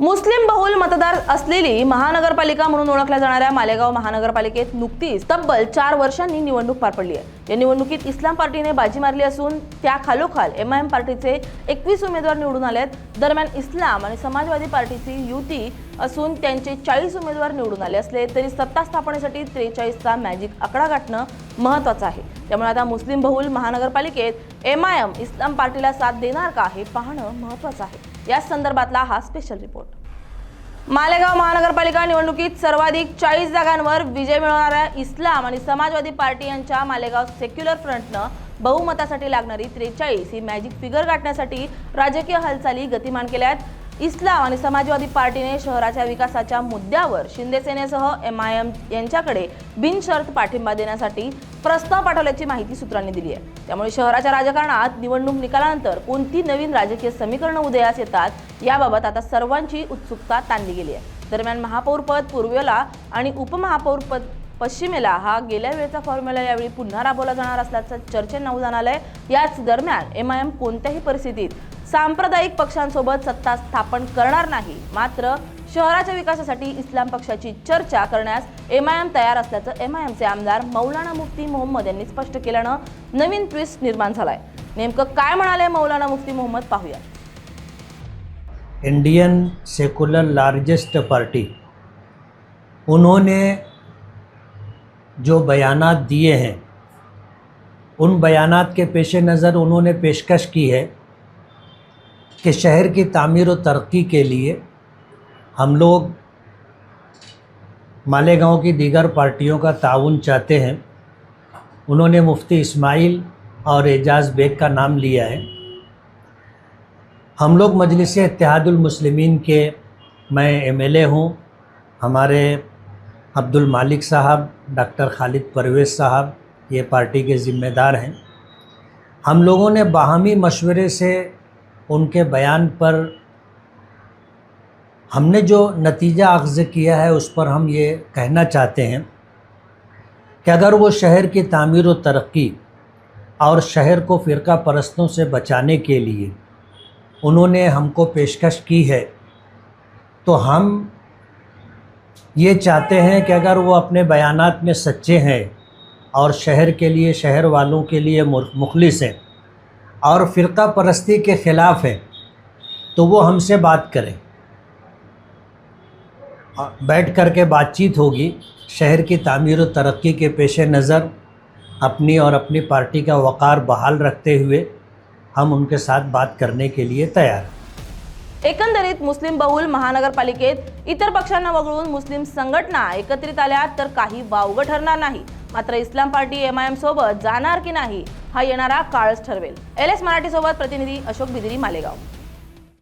मुस्लिम बहुल मतदार असलेली महानगरपालिका म्हणून ओळखल्या जाणाऱ्या मालेगाव महानगरपालिकेत नुकतीच तब्बल चार वर्षांनी निवडणूक पार पडली आहे. या निवडणुकीत इस्लाम पार्टीने बाजी मारली असून त्या खालोखाल एम आय एम पार्टीचे एकवीस उमेदवार निवडून आले आहेत दरम्यान इस्लाम आणि समाजवादी पार्टीची युती असून त्यांचे चाळीस उमेदवार निवडून आले असले तरी सत्ता स्थापनेसाठी त्रेचाळीसचा मॅजिक आकडा गाठणं महत्वाचं आहे. त्यामुळे आता मुस्लिम बहुल महानगरपालिकेत एम आय एम इस्लाम पार्टीला साथ देणार का हे पाहणं महत्वाचं आहे. या संदर्भातला हा स्पेशल रिपोर्ट मालेगाव महानगरपालिका निवडणुकीत सर्वाधिक चाळीस जागांवर विजय मिळवणाऱ्या इस्लाम आणि समाजवादी पार्टी यांच्या मालेगाव सेक्युलर फ्रंटनं बहुमतासाठी लागणारी त्रेचाळीस ही मॅजिक फिगर गाठण्यासाठी राजकीय हालचाली गतिमान केल्या आहेत. इस्लाम आणि समाजवादी पार्टीने शहराच्या विकासाच्या मुद्द्यावर शिंदेसेनेसह एम आय एम यांच्याकडे बिनशर्त पाठिंबा देण्यासाठी प्रस्ताव पाठवल्याची माहिती सूत्रांनी दिली आहे. त्यामुळे शहराच्या राजकारणात निवडणूक निकालानंतर कोणती नवीन राजकीय समीकरणं उदयास येतात याबाबत आता सर्वांची उत्सुकता ताणली गेली आहे. दरम्यान महापौरपद पूर्वेला आणि उपमहापौरपद पश्चिमेला हा गेल्या वेळेचा फॉर्म्युला यावेळी पुन्हा राबवला जाणार असल्याचं चर्चेत नऊ जाणार आहे याच दरम्यान एम आय एम कोणत्याही परिस्थितीत सांप्रदायिक पक्षांसोबत सत्ता स्थापन करणार नाही. मात्र शहराच्या विकासासाठी इस्लाम पक्षाची चर्चा करण्यास एम आय एम तयार असल्याचं एम आय एमचे आमदार मौलाना मुफ्ती मोहम्मद यांनी स्पष्ट केल्यानं नवीन ट्विस्ट निर्माण झालाय. नेमकं काय म्हणाले मौलाना मुफ्ती मोहम्मद? पाहूया इंडियन सेक्युलर लार्जेस्ट पार्टी उन्होंने जो बयानात दिए हैं उन बयानात के पेश नज़र उन्होंने पेशकश की है। कि शहर की तामीर व तरक्की के लिए हम लोग मालेगांव की दीगर पार्टियों का ताउन चाहते हैं। उन्होंने मुफ्ती इस्माइल और एजाज़ बेग का नाम लिया है। हम लोग मजलिस इत्तेहादुल मुस्लिमीन के मैं एमएलए हूँ। हमारे अब्दुल मालिक साहब, डॉक्टर खालिद परवेज़ साहब ये पार्टी के ज़िम्मेदार हैं। हम लोगों ने बाहमी मशवरे से उनके बयान पर हमने जो नतीजा अख्ज़ किया है, उस पर हम ये कहना चाहते हैं कि अगर वो शहर की तमीर व तरक्की और शहर को फ़िरका परस्तों से बचाने के लिए उन्होंने हमको पेशकश की है तो हम ये चाहते हैं कि अगर वो अपने बयानात में सच्चे हैं और शहर के लिए, शहर वालों के लिए मुखलिस हैं और फ़िरका परस्ती के ख़िलाफ़ हैं तो वो हमसे बात करें। बैठ कर के बातचीत होगी। शहर की तामीर व तरक्की के पेश नज़र अपनी और अपनी पार्टी का वक़ार बहाल रखते हुए हम उनके साथ बात करने के लिए तैयार हैं। एकंदरीत मुस्लिम बहुल महानगरपालिकेत इतर पक्षांना वगळून मुस्लिम संघटना एकत्रित आल्या तर काही वावगं ठरणार नाही. मात्र इस्लाम पार्टी एम आय एम सोबत जाणार की नाही हा येणारा काळच ठरवेल. एल एस मराठीसोबत प्रतिनिधी अशोक बिदिरी मालेगाव.